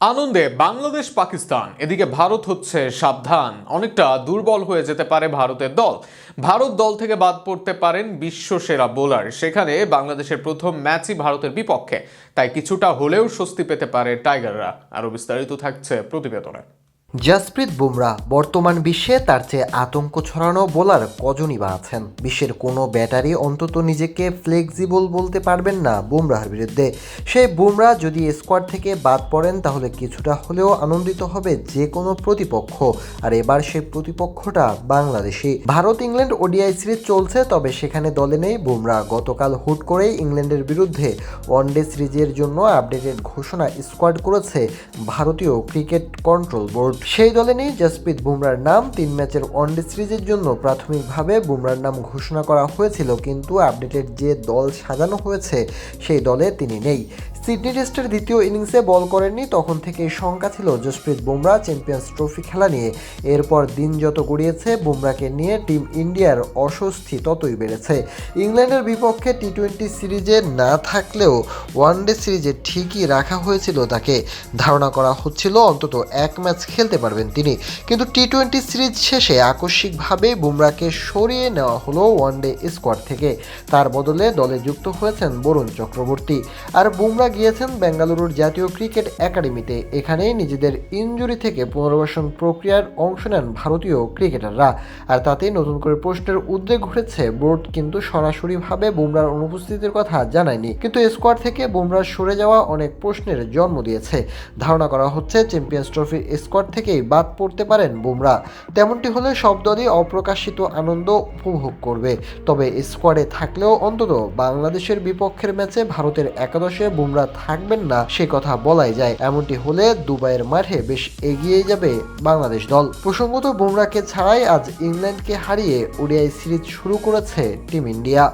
আনন্দে বাংলাদেশ, পাকিস্তান। এদিকে ভারত হচ্ছে সাবধান। অনেকটা দুর্বল হয়ে যেতে পারে ভারতের দল। ভারত দল থেকে বাদ পড়তে পারেন বিশ্ব সেরা বোলার। সেখানে বাংলাদেশের প্রথম ম্যাচই ভারতের বিপক্ষে। তাই কিছুটা হলেও স্বস্তি পেতে পারে টাইগাররা। আরও বিস্তারিত থাকছে প্রতিবেদনে। জাসপ্রীত বুমরা বর্তমান বিশ্বে তার চেয়ে আতঙ্ক ছড়ানো বোলার কজনই বা আছেন? বিশ্বের কোনো ব্যাটারি অন্তত নিজেকে ফ্লেক্সিবল বলতে পারবেন না বুমরাহর বিরুদ্ধে। সেই বুমরা যদি স্কোয়াড থেকে বাদ পড়েন, তাহলে কিছুটা হলেও আনন্দিত হবে যে কোনো প্রতিপক্ষ। আর এবার সেই প্রতিপক্ষটা Bangladeshi. Bharat England ODI series চলছে, তবে সেখানে দলে নেই বুমরা। গতকাল হুট করেই ইংল্যান্ডের বিরুদ্ধে ওয়ানডে সিরিজের জন্য আপডেটেড ঘোষণা স্কোয়াড করেছে ভারতীয় ক্রিকেট কন্ট্রোল বোর্ড। সেই দলে নেই জসপ্রীত বুমরার নাম। তিন ম্যাচের ওয়ানডে সিরিজের জন্য প্রাথমিকভাবে বুমরার নাম ঘোষণা করা হয়েছিল, কিন্তু আপডেটের যে দল সাজানো হয়েছে, সেই দলে তিনি নেই। সিডনি টেস্টের দ্বিতীয় ইনিংসে বল করেননি, তখন থেকে শঙ্কা ছিল জসপ্রীত বুমরা চ্যাম্পিয়ন্স ট্রফি খেলা নিয়ে। এরপর দিন যত গড়িয়েছে, বুমরাকে নিয়ে টিম ইন্ডিয়ার অস্বস্তি ততই বেড়েছে। ইংল্যান্ডের বিপক্ষে টি টোয়েন্টি সিরিজে না থাকলেও ওয়ানডে সিরিজে ঠিকই রাখা হয়েছিল তাকে। ধারণা করা হচ্ছিল, অন্তত এক ম্যাচ খেলতে পারবেন তিনি। কিন্তু টি টোয়েন্টি সিরিজ শেষে আকস্মিকভাবে বুমরাকে সরিয়ে নেওয়া হলো ওয়ানডে স্কোয়াড থেকে। তার বদলে দলে যুক্ত হয়েছেন বরুণ চক্রবর্তী। আর বুমরা গিয়েছেন বেঙ্গালুরুর জাতীয় ক্রিকেট একাডেমিতে। এখানেই নিজেদের ইনজুরি থেকে পুনর্বাসন প্রক্রিয়ার অংশ নেন ভারতীয় ক্রিকেটাররা। আর তাতেই নতুন করে প্রশ্নের উদ্বেগ ঘটেছে। বোর্ড কিন্তু সরাসরিভাবে বুমরার অনুপস্থিতির কথা জানায়নি। কিন্তু স্কোয়াড থেকে বুমরার সরে যাওয়া অনেক প্রশ্নের জন্ম দিয়েছে। ধারণা করা হচ্ছে চ্যাম্পিয়ন্স ট্রফির স্কোয়াড থেকেই বাদ পড়তে পারেন বুমরা তেমনটি হলে সব দলই অপ্রকাশিত আনন্দ উপভোগ করবে। তবে স্কোয়াডে থাকলেও অন্তত বাংলাদেশের বিপক্ষের ম্যাচে ভারতের একাদশে বুমরা থাকবেন না, সে কথা বলাই যায়। এমনটি হলে দুবাইয়ের মাঠে বেশ এগিয়ে যাবে বাংলাদেশ দল। প্রসঙ্গত বুমরাকে ছাড়াই আজ ইংল্যান্ডকে হারিয়ে ওডিআই সিরিজ শুরু করেছে টিম ইন্ডিয়া।